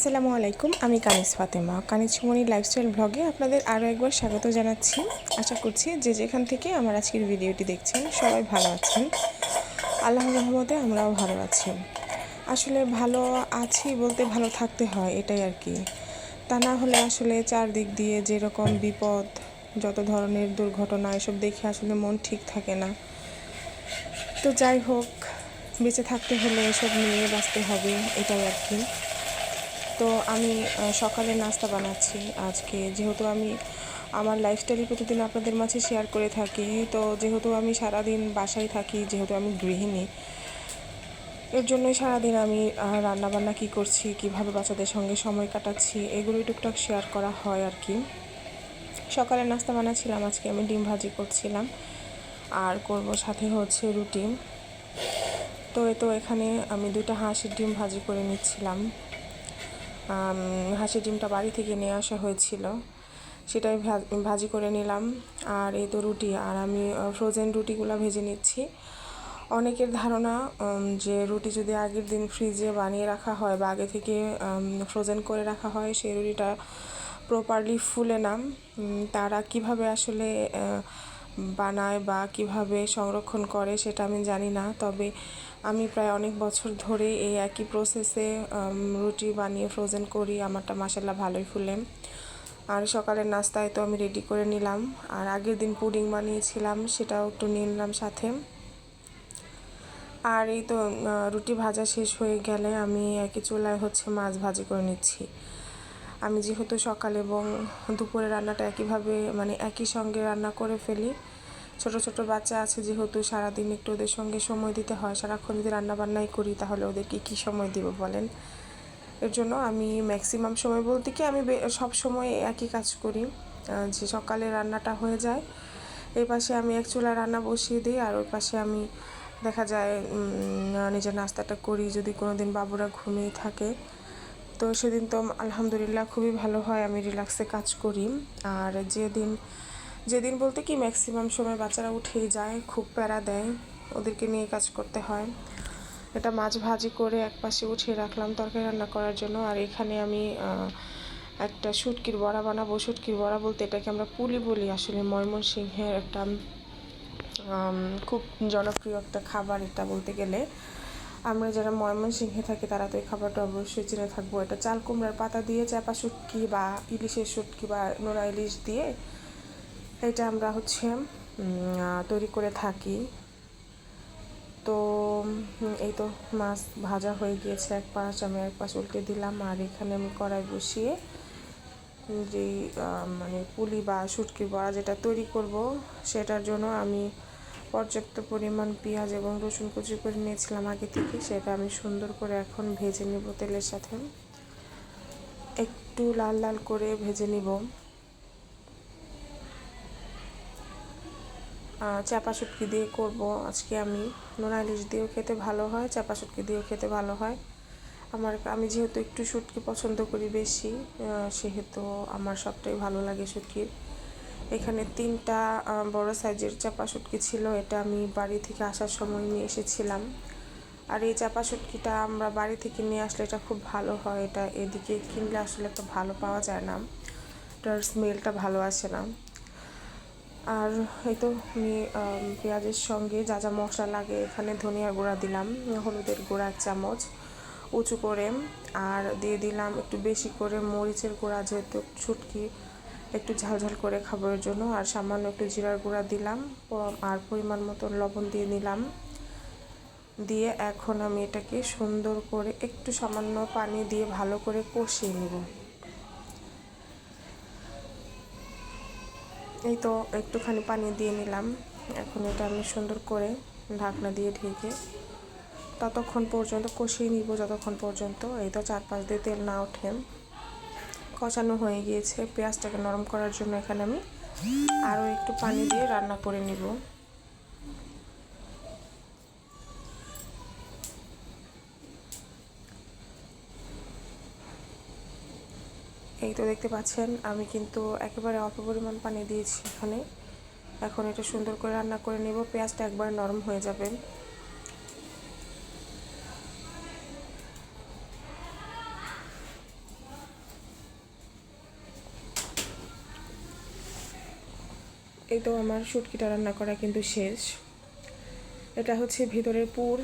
আসসালামু আলাইকুম, আমি কানিস ফাতেমা। কানিস সুমনি লাইফস্টাইল ব্লগে আপনাদের আরও একবার স্বাগত জানাচ্ছি। আশা করছি যে যেখান থেকে আমার আজকের ভিডিওটি দেখছেন, সবাই ভালো আছেন। আল্লাহ রহমতে আমরাও ভালো আছি। আসলে ভালো আছি বলতে ভালো থাকতে হয়, এটাই আর কি। তা না হলে আসলে চারদিক দিয়ে যেরকম বিপদ, যত ধরনের দুর্ঘটনা, এসব দেখে আসলে মন ঠিক থাকে না। তো যাই হোক, বেঁচে থাকতে হলে এসব নিয়ে বাঁচতে হবে, এটাই আর কি। তো আমি সকালে নাস্তা বানাচ্ছি। আজকে যেহেতু আমি আমার লাইফস্টাইল প্রতিদিন আপনাদের মাঝে শেয়ার করে থাকি, তো যেহেতু আমি সারাদিন বাসায় থাকি, যেহেতু আমি গৃহিণী, এর জন্যই সারাদিন আমি রান্না বান্না কী করছি, কীভাবে বাচ্চাদের সঙ্গে সময় কাটাচ্ছি, এগুলোই টুকটাক শেয়ার করা হয় আর কি। সকালে নাস্তা বানাচ্ছিলাম, আজকে আমি ডিম ভাজি করছিলাম। আর করব সাথে হচ্ছে রুটি। তো এই তো এখানে আমি দুইটা হাঁসের ডিম ভাজি করে নিচ্ছিলাম। হাঁসের ডিমটা বাড়ি থেকে নিয়ে আসা হয়েছিল। সেটাই ভাজি করে নিলাম। আর এই তো রুটি আর আমি ফ্রোজেন রুটিগুলো ভেজে নিচ্ছি। অনেকের ধারণা যে রুটি যদি আগের দিন ফ্রিজে বানিয়ে রাখা হয় বা আগে থেকে ফ্রোজেন করে রাখা হয় সেই রুটিটা প্রপারলি ফুলে না। উম, তারা কীভাবে আসলে বানায় বা কীভাবে সংরক্ষণ করে সেটা আমি জানি না। তবে আমি প্রায় অনেক বছর ধরে এই একই প্রসেসে রুটি বানিয়ে ফ্রোজেন করি। আমারটা মাসাল্লাহ ভালোই ফুলে। আর সকালের নাস্তায় তো আমি রেডি করে নিলাম। আর আগের দিন পুডিং বানিয়েছিলাম, সেটাও একটু নিয়ে নিলাম সাথে। আর এই তো রুটি ভাজা শেষ হয়ে গেলে আমি একই চুলায় হচ্ছে মাছ ভাজি করে নিচ্ছি। আমি যেহেতু সকাল এবং দুপুরে রান্নাটা একইভাবে মানে একই সঙ্গে রান্না করে ফেলি। ছোট ছোট বাচ্চা আছে যেহেতু সারাদিন একটু ওদের সঙ্গে সময় দিতে হয়, সারাক্ষণ যদি রান্না বান্নাই করি তাহলে ওদেরকে কী সময় দিব বলেন? এর জন্য আমি ম্যাক্সিমাম সময় বলতে কি আমি সব সময় একই কাজ করি যে সকালে রান্নাটা হয়ে যায়। এই পাশে আমি এক চুলা রান্না বসিয়ে দিই আর ওই পাশে আমি দেখা যায় নিজের নাস্তাটা করি যদি কোনো দিন বাবুরা ঘুমিয়ে থাকে। তো সেদিন তো আলহামদুলিল্লাহ খুবই ভালো হয়, আমি রিল্যাক্সে কাজ করি। আর যেদিন যেদিন বলতে কি ম্যাক্সিমাম সময় বাচ্চারা উঠেই যায়, খুব প্যারা দেয়, ওদেরকে নিয়ে কাজ করতে হয়। এটা মাছ ভাজি করে এক পাশে উঠিয়ে রাখলাম তরকারি রান্না করার জন্য। আর এখানে আমি একটা শুটকির বড়া বানাবো। শুটকির বড়া বলতে এটাকে আমরা পুলি বলি আসলে, ময়মনসিংহের একটা খুব জনপ্রিয় একটা খাবার এটা বলতে গেলে। আমরা যারা ময়মনসিংহে থাকি, তারা তো এই খাবারটা অবশ্যই চিনে থাকব। এটা চাল কুমড়ার পাতা দিয়ে চাপা শুটকি বা ইলিশের শুটকি বা নোনা ইলিশ দিয়ে এটা আমরা হচ্ছে তৈরি করে থাকি। তো এই তো মাছ ভাজা হয়ে গিয়েছে, এক পাশ আমি এক পাশ উল্টে দিলাম। আর এখানে আমি কড়াই বসিয়ে যে মানে পুলি বা শুটকির বড়া যেটা তৈরি করব, সেটার জন্য আমি পর্যাপ্ত পরিমাণ পেঁয়াজ এবং রসুন কুচি করে নিয়েছিলাম আগে থেকে, সেটা আমি সুন্দর করে এখন ভেজে নেব তেলের সাথে। একটু লাল লাল করে ভেজে নিব। চাপা শুটকি দিয়ে করব। আজকে আমি নোনা ইলিশ দিয়েও খেতে ভালো হয়, চাপা শুটকি দিয়েও খেতে ভালো হয়। আমার আমি যেহেতু একটু শুটকি পছন্দ করি বেশি সেহেতু আমার সবটাই ভালো লাগে শুটকির। এখানে তিনটা বড় সাইজের চাপা শুটকি ছিল, এটা আমি বাড়ি থেকে আসার সময় নিয়ে এসেছিলাম। আর এই চাপা শুটকিটা আমরা বাড়ি থেকে নিয়ে আসলে এটা খুব ভালো হয়, এটা এদিকে কিনলে আসলে একটা ভালো পাওয়া যায় না। এটার স্মেলটা ভালো আসে না। আর এই তো আমি পেঁয়াজের সঙ্গে যা যা মশলা লাগে, এখানে ধনিয়ার গুঁড়া দিলাম, হলুদের গুঁড়া এক চামচ, উঁচু করে, আর দিয়ে দিলাম একটু বেশি করে মরিচের গুঁড়া যেহেতু ছুটকি একটু ঝালঝাল করে খাবারের জন্য। আর সামান্য একটু জিরার গুঁড়া দিলাম আর পরিমাণ মতো লবণ দিয়ে নিলাম। দিয়ে এখন আমি এটাকে সুন্দর করে একটু সামান্য পানি দিয়ে ভালো করে কষিয়ে নেব। এই তো একটুখানি পানি দিয়ে নিলাম। এখন এটা আমি সুন্দর করে ঢাকনা দিয়ে ঢেকে ততক্ষণ পর্যন্ত কষিয়ে নিব, যতক্ষণ পর্যন্ত এই তো চার পাঁচ দিয়ে তেল না ওঠে। কষানো হয়ে গিয়েছে পেঁয়াজটাকে নরম করার জন্য এখানে আমি আরও একটু পানি দিয়ে রান্না করে নিব। এই তো দেখতে পাচ্ছেন, আমি কিন্তু একেবারে অল্প পরিমাণ পানি দিয়েছি এখানে। এখন এটা সুন্দর করে রান্না করে নেব, পেঁয়াজটা একবার নরম হয়ে যাবে। এই তো আমার শুটকিটা রান্না করা কিন্তু শেষ। এটা হচ্ছে ভিতরের পুর।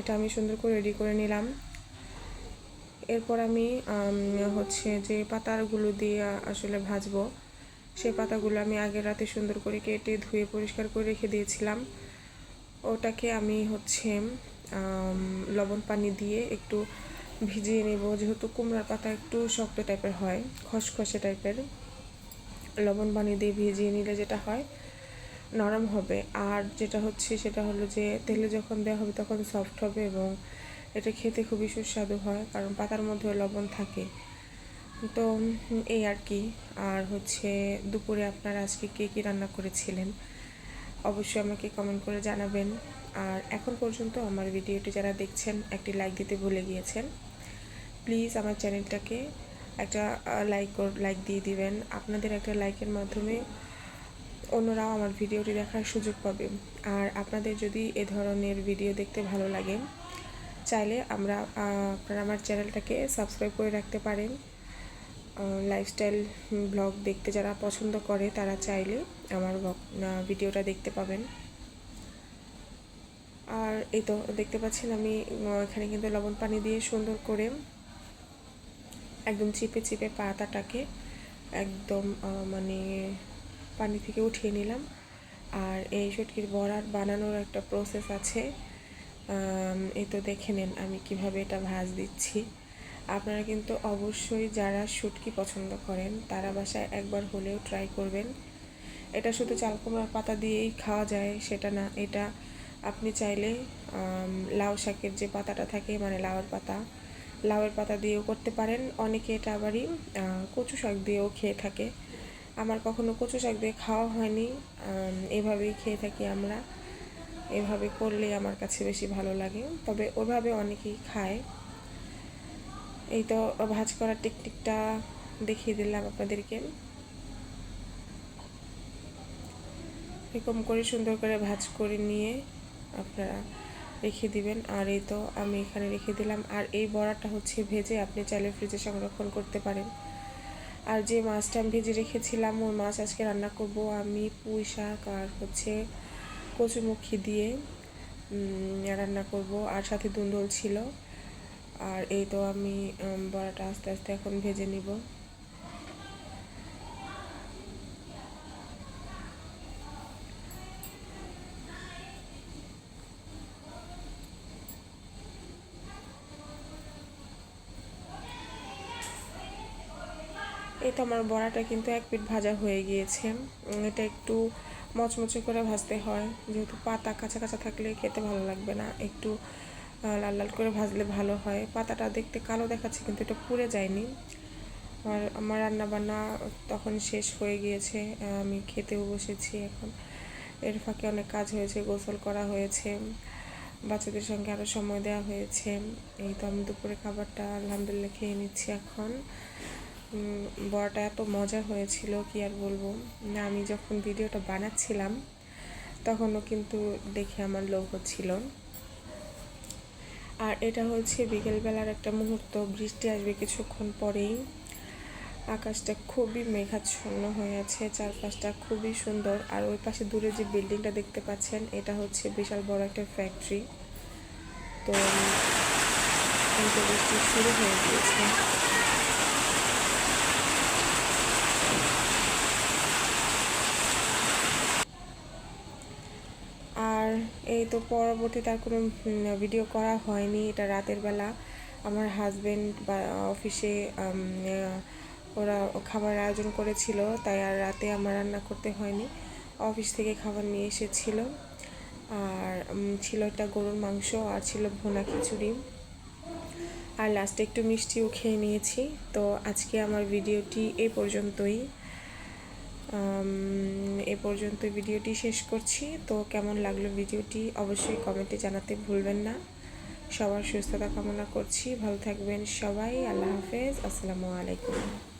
এটা আমি সুন্দর করে রেডি করে নিলাম। এরপর আমি হচ্ছে যে পাতাগুলো দিয়ে আসলে ভাজবো, সেই পাতাগুলো আমি আগের রাতে সুন্দর করে কেটে ধুয়ে পরিষ্কার করে রেখে দিয়েছিলাম। ওটাকে আমি হচ্ছে লবণ পানি দিয়ে একটু ভিজিয়ে নেব, যেহেতু কুমড়ার পাতা একটু শক্ত টাইপের হয়, খসখসে টাইপের লবণ পানি দিয়ে ভিজিয়ে নিলে যেটা হয় নরম হবে। আর যেটা হচ্ছে সেটা হলো যে তেলে যখন দেওয়া হবে তখন সফট হবে এবং এটা খেতে খুবই সুস্বাদু হয়, কারণ পাতার মধ্যে লবণ থাকে। তো এই আর কি। আর হচ্ছে দুপুরে আপনারা আজকে কে কী রান্না করেছিলেন? অবশ্যই আমাকে কমেন্ট করে জানাবেন। আর এখন পর্যন্ত আমার ভিডিওটি যারা দেখছেন একটি লাইক দিতে ভুলে গিয়েছেন প্লিজ আমার চ্যানেলটাকে একটা লাইক লাইক দিয়ে দিবেন। আপনাদের একটা লাইকের মাধ্যমে অন্যরাও আমার ভিডিওটি দেখার সুযোগ পাবে। আর আপনাদের যদি এ ধরনের ভিডিও দেখতে ভালো লাগে, চাইলে আমরা আপনারা আমার চ্যানেলটাকে সাবস্ক্রাইব করে রাখতে পারেন। লাইফস্টাইল ব্লগ দেখতে যারা পছন্দ করে, তারা চাইলে আমার ভিডিওটা দেখতে পাবেন। আর এই তো, দেখতে পাচ্ছেন আমি এখানে কিন্তু লবণ পানি দিয়ে সুন্দর করে একদম চিপে চিপে পাতাটাকে একদম মানে পানি থেকে উঠিয়ে নিলাম। আর এই শুটকির বড়ার বানানোর একটা প্রসেস আছে। এই তো দেখে নেন আমি কীভাবে এটা ভাজ দিচ্ছি। আপনারা কিন্তু অবশ্যই যারা শুটকি পছন্দ করেন, তারা বাসায় একবার হলেও ট্রাই করবেন। এটা শুধু চাল কুমড়ার পাতা দিয়েই খাওয়া যায়, সেটা না, এটা আপনি চাইলে লাউ শাকের যে পাতাটা থাকে মানে লাউয়ের পাতা লাউয়ের পাতা দিয়েও করতে পারেন। অনেকে এটা আবারই কচু শাক দিয়েও খেয়ে থাকে। আমার কখনো কচু শাক দিয়ে খাওয়া হয়নি। এভাবেই খেয়ে থাকি আমরা। এভাবে করলে আমার কাছে বেশি ভালো লাগে। তবে ওভাবে অনেকেই খায়। এই তো ভাজ করার টেকনিকটা দেখিয়ে দিলাম আপনাদেরকে। এরকম করে সুন্দর করে ভাজ করে নিয়ে আপনারা রেখে দিবেন। আর এই তো আমি এখানে রেখে দিলাম। আর এই বড়াটা হচ্ছে ভেজে আপনি চাইলে ফ্রিজে সংরক্ষণ করতে পারেন। আর যে মাছটা আমি ভেজে রেখেছিলাম, ওই মাছ আজকে রান্না করব আমি পুঁই শাক আর হচ্ছে কচুমুখী দিয়ে রান্না করব। আর সাথে দুন্দল ছিল। আর এই তো আমি বড়াটা আস্তে আস্তে এখন ভেজে নিব এই তো আমার বড়াটা কিন্তু এক পিঠ ভাজা হয়ে গিয়েছে। এটা একটু মচমচে করে ভাজতে হয়। যেহেতু পাতা কাঁচা কাঁচা থাকলে খেতে ভালো লাগবে না। একটু লাল লাল করে ভাজলে ভালো হয়। পাতাটা দেখতে কালো দেখাচ্ছে কিন্তু এটা পুড়ে যায়নি। আর আমার রান্না বান্না তখন শেষ হয়ে গিয়েছে। আমি খেতেও বসেছি এখন। এর ফাঁকে অনেক কাজ হয়েছে, গোসল করা হয়েছে। বাচ্চাদের সঙ্গে আরও সময় দেওয়া হয়েছে। এই তো আমি দুপুরে খাবারটা আলহামদুলিল্লাহ খেয়ে নিচ্ছি এখন। বড়াটা এত মজা হয়েছিল, কি আর বলব? না, আমি যখন ভিডিওটা বানাচ্ছিলাম, তখনও কিন্তু দেখে আমার লোভ হচ্ছিল। আর এটা হচ্ছে বিকেলবেলার একটা মুহূর্ত, বৃষ্টি আসবে কিছুক্ষণ পরেই। আকাশটা খুবই মেঘাচ্ছন্ন হয়ে আছে, চারপাশটা খুবই সুন্দর। আর ওই পাশে দূরে যে বিল্ডিংটা দেখতে পাচ্ছেন, এটা হচ্ছে বিশাল বড় একটা ফ্যাক্টরি তো বৃষ্টি শুরু হয়ে গিয়েছে। তো পরবর্তীতে আর কোনো ভিডিও করা হয়নি। এটা রাতের বেলা। আমার হাজব্যান্ড বা অফিসে ওরা খাবার আয়োজন করেছিল, তাই আর রাতে আমার রান্না করতে হয়নি। অফিস থেকে খাবার নিয়ে এসেছিল। আর ছিল একটা গরুর মাংস আর ছিল ভুনা খিচুড়ি। আর লাস্টে একটু মিষ্টিও খেয়ে নিয়েছি। তো আজকে আমার ভিডিওটি এই পর্যন্তই। এ পর্যন্ত ভিডিওটি শেষ করছি। তো কেমন লাগল ভিডিওটি অবশ্যই কমেন্টে জানাতে ভুলবেন না। সবার সুস্থতা কামনা করছি। ভালো থাকবেন সবাই। আল্লাহ হাফেজ। আসসালামু আলাইকুম।